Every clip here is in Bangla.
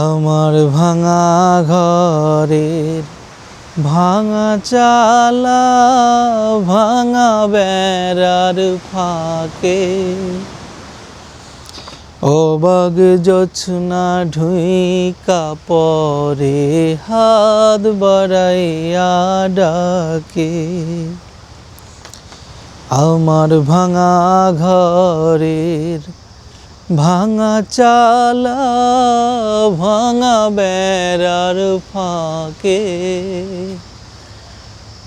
আমার ভাঙা ঘরের ভাঙা চালা, ভাঙা বেড়ার ফাঁকে। অবাগ জোছনা ঢুইকা পরে হাত বাড়াইয়া ডাকে। আমার ভাঙা ঘরের ভাঙা চালা, ভাঙা বেড়ার ফাঁকে।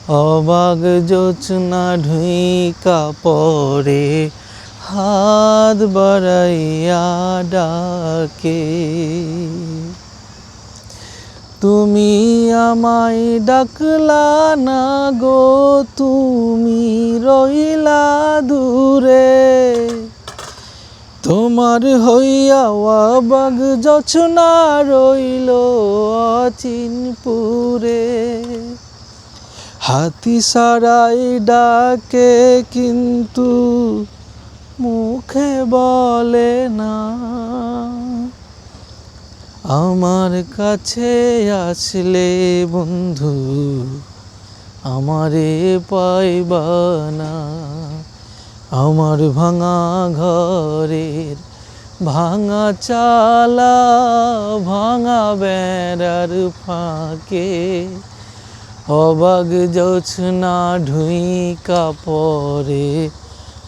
অবাগ জোছনা ঢুইকা পরে হাত বাড়াইয়া ডাকে। তুমি আমায় ডাকলা না গো, তুমি রইলা দূরে। তোমার হইয়া বাগ যছনা রইল অচিনপুরে। হাতি সারাই ডাকে কিন্তু মুখে বলে না। আমার কাছে আসলে বন্ধু, আমারে পাইবা না। আমার ভাঙা ঘরের ভাঙা চালা, ভাঙা বেড়ার ফাঁকে। অবাগ জোছনা ঢুইকা পরে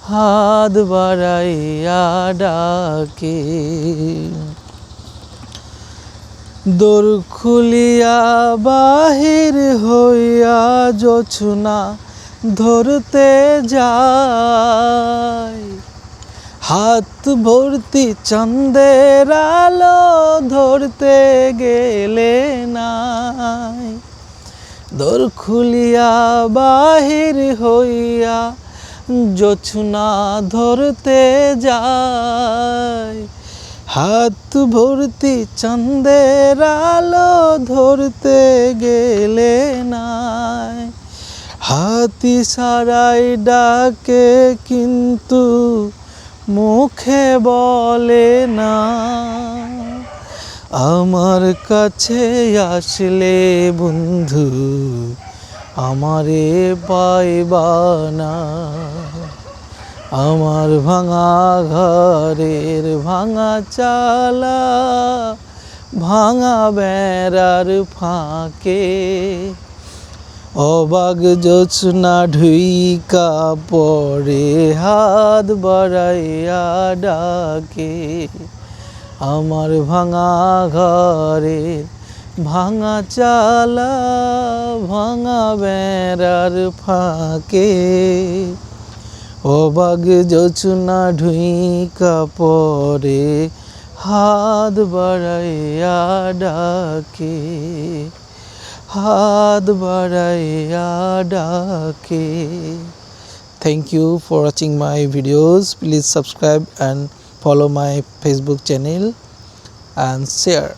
হাত বাড়াইয়া ডাকে। দোর খুলিয়া বাহির হইয়া জোছনা ধরতে যায়। হাত ভর্তি চন্দের আলো ধরতে গেলে নাই। দোর খুলিয়া বাহির হইয়া জোছনা ধরতে যায়। হাত ভর্তি চন্দের আলো ধরতে গেলে নাই। হাতি সারাই ডাকে কিন্তু মুখে বলে না। আমার কাছে আসলে বন্ধু, আমারে পাইবা না আমার ভাঙা ঘরের ভাঙা চালা, ভাঙা বেড়ার ফাঁকে অবাগ জোছনা ঢুইকা পরে হাত বাড়াইয়া ডাকে। আমার ভাঙা ঘরে ভাঙা চালা, ভাঙা বেড়ার ফাঁকে। অবাগ জোছনা ঢুইকা পরে হাত বাড়াইয়া ডাকে। হাত বাড়াইয়া ডাকে। Thank you for watching my videos please subscribe and follow my facebook channel and share.